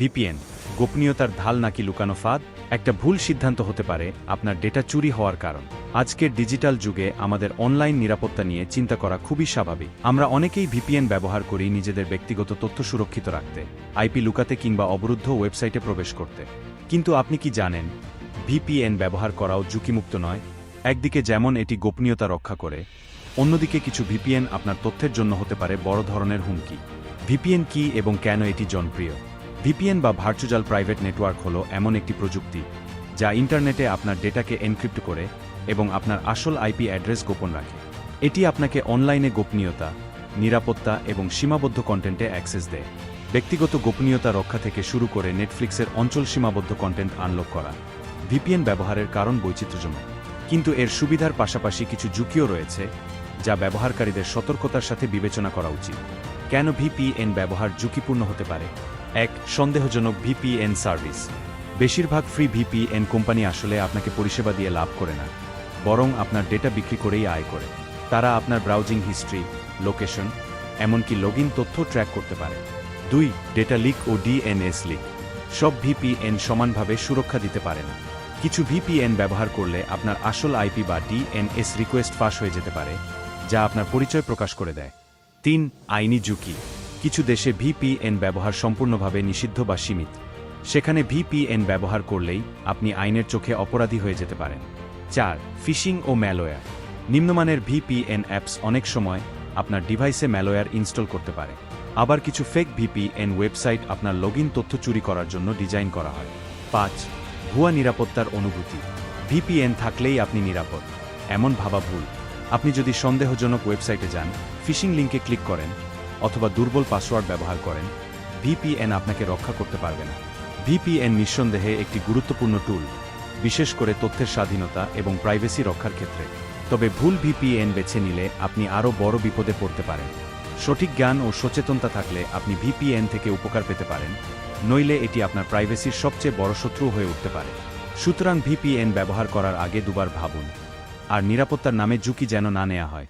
VPN, গোপনীয়তার ঢাল নাকি লুকানো ফাঁদ? একটা ভুল সিদ্ধান্ত হতে পারে, আপনার ডেটা চুরি হওয়ার কারণ। আজকের ডিজিটাল যুগে আমাদের অনলাইন নিরাপত্তা নিয়ে চিন্তা করা খুবই স্বাভাবিক। আমরা অনেকেই ভিপিএন ব্যবহার করি নিজেদের ব্যক্তিগত তথ্য সুরক্ষিত রাখতে, আইপি লুকাতে কিংবা অবরুদ্ধ ওয়েবসাইটে প্রবেশ করতে। কিন্তু আপনি কি জানেন, ভিপিএন ব্যবহার করাও ঝুঁকিমুক্ত নয়? একদিকে যেমন এটি গোপনীয়তা রক্ষা করে, অন্যদিকে কিছু ভিপিএন আপনার তথ্যের জন্য হতে পারে বড় ধরনের হুমকি। ভিপিএন কি এবং কেন এটি জনপ্রিয়? ভিপিএন বা ভার্চুয়াল প্রাইভেট নেটওয়ার্ক হল এমন একটি প্রযুক্তি যা ইন্টারনেটে আপনার ডেটাকে এনক্রিপ্ট করে এবং আপনার আসল আইপি অ্যাড্রেস গোপন রাখে। এটি আপনাকে অনলাইনে গোপনীয়তা, নিরাপত্তা এবং সীমাবদ্ধ কন্টেন্টে অ্যাক্সেস দেয়। ব্যক্তিগত গোপনীয়তা রক্ষা থেকে শুরু করে নেটফ্লিক্সের অঞ্চল সীমাবদ্ধ কন্টেন্ট আনলক করা ভিপিএন ব্যবহারের কারণ বৈচিত্র্যজনক। কিন্তু এর সুবিধার পাশাপাশি কিছু ঝুঁকিও রয়েছে যা ব্যবহারকারীদের সতর্কতার সাথে বিবেচনা করা উচিত। কেন ভিপিএন ব্যবহার ঝুঁকিপূর্ণ হতে পারে? এক সন্দেহজনক ভিপিএন সার্ভিস। বেশিরভাগ ফ্রি ভিপিএন কোম্পানি আসলে আপনাকে পরিষেবা দিয়ে লাভ করে না, বরং আপনার ডেটা বিক্রি করেই আয় করে। তারা আপনার ব্রাউজিং হিস্ট্রি, লোকেশন, এমনকি লগইন তথ্য ট্র্যাক করতে পারে। দুই, ডেটা লিক ও ডিএনএস লিক। সব ভিপিএন সমানভাবে সুরক্ষা দিতে পারে না। কিছু ভিপিএন ব্যবহার করলে আপনার আসল আইপি বা ডিএনএস রিকোয়েস্ট ফাঁস হয়ে যেতে পারে, যা আপনার পরিচয় প্রকাশ করে দেয়। তিন, আইনি ঝুঁকি। কিছু দেশে ভিপিএন ব্যবহার সম্পূর্ণভাবে নিষিদ্ধ বা সীমিত। সেখানে ভিপিএন ব্যবহার করলেই আপনি আইনের চোখে অপরাধী হয়ে যেতে পারেন। চার, ফিশিং ও ম্যালওয়্যার। নিম্নমানের ভিপিএন অ্যাপস অনেক সময় আপনার ডিভাইসে ম্যালওয়্যার ইনস্টল করতে পারে। আবার কিছু ফেক ভিপিএন ওয়েবসাইট আপনার লগইন তথ্য চুরি করার জন্য ডিজাইন করা হয়। পাঁচ, ভুয়া নিরাপত্তার অনুভূতি। ভিপিএন থাকলেই আপনি নিরাপদ। এমন ভাবা ভুল। আপনি যদি সন্দেহজনক ওয়েবসাইটে যান, ফিশিং লিঙ্কে ক্লিক করেন অথবা দুর্বল পাসওয়ার্ড ব্যবহার করেন, ভিপিএন আপনাকে রক্ষা করতে পারবে না। ভিপিএন নিঃসন্দেহে একটি গুরুত্বপূর্ণ টুল বিশেষ করে তথ্যের স্বাধীনতা এবং প্রাইভেসি রক্ষার ক্ষেত্রে। তবে ভুল ভিপিএন বেছে নিলে আপনি আরও বড় বিপদে পড়তে পারেন। সঠিক জ্ঞান ও সচেতনতা থাকলে আপনি ভিপিএন থেকে উপকার পেতে পারেন, নইলে এটি আপনার প্রাইভেসির সবচেয়ে বড় শত্রু হয়ে উঠতে পারে। সুতরাং ভিপিএন ব্যবহার করার আগে দুবার ভাবুন, আর নিরাপত্তার নামে ঝুঁকি যেন না নেওয়া হয়।